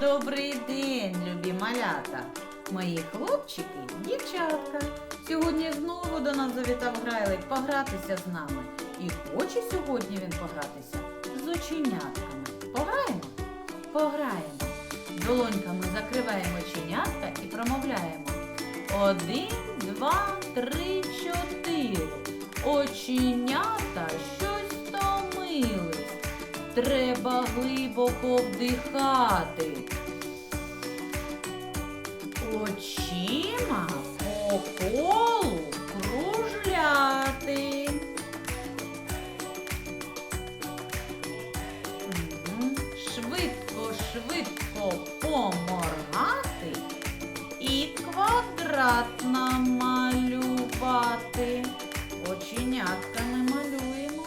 Добрий день, любі малята, мої хлопчики, дівчатка. Сьогодні знову до нас завітав грайлик погратися з нами. І хоче сьогодні він погратися з оченятками. Пограємо? Пограємо. Долоньками закриваємо оченятка і промовляємо. Один, два, три, чотири. Оченята щось втомились. Треба глибоко вдихати. Квадрат намалювати. Оченятками малюємо,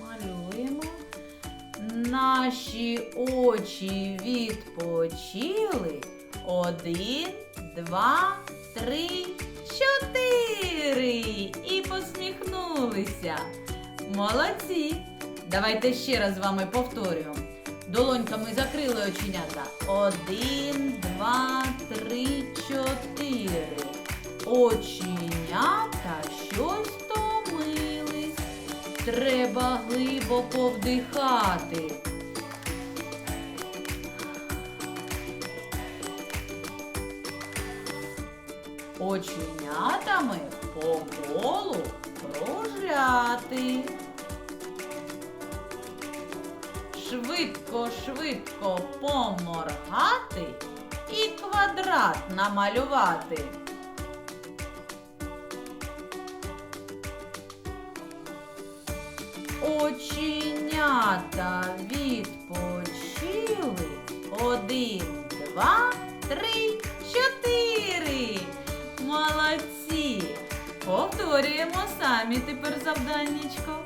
малюємо. Наші очі відпочили. Один, два, три, чотири. І посміхнулися. Молодці! Давайте ще раз з вами повторюємо. Долоньками закрили оченята. Один, два, три, чотири. Оченята щось втомились. Треба глибоко вдихати. Оченятами по колу кружляти. Швидко, швидко поморгати і квадрат намалювати. Оченята відпочили. Один, два, три, чотири. Молодці! Повторюємо самі тепер завданнячко.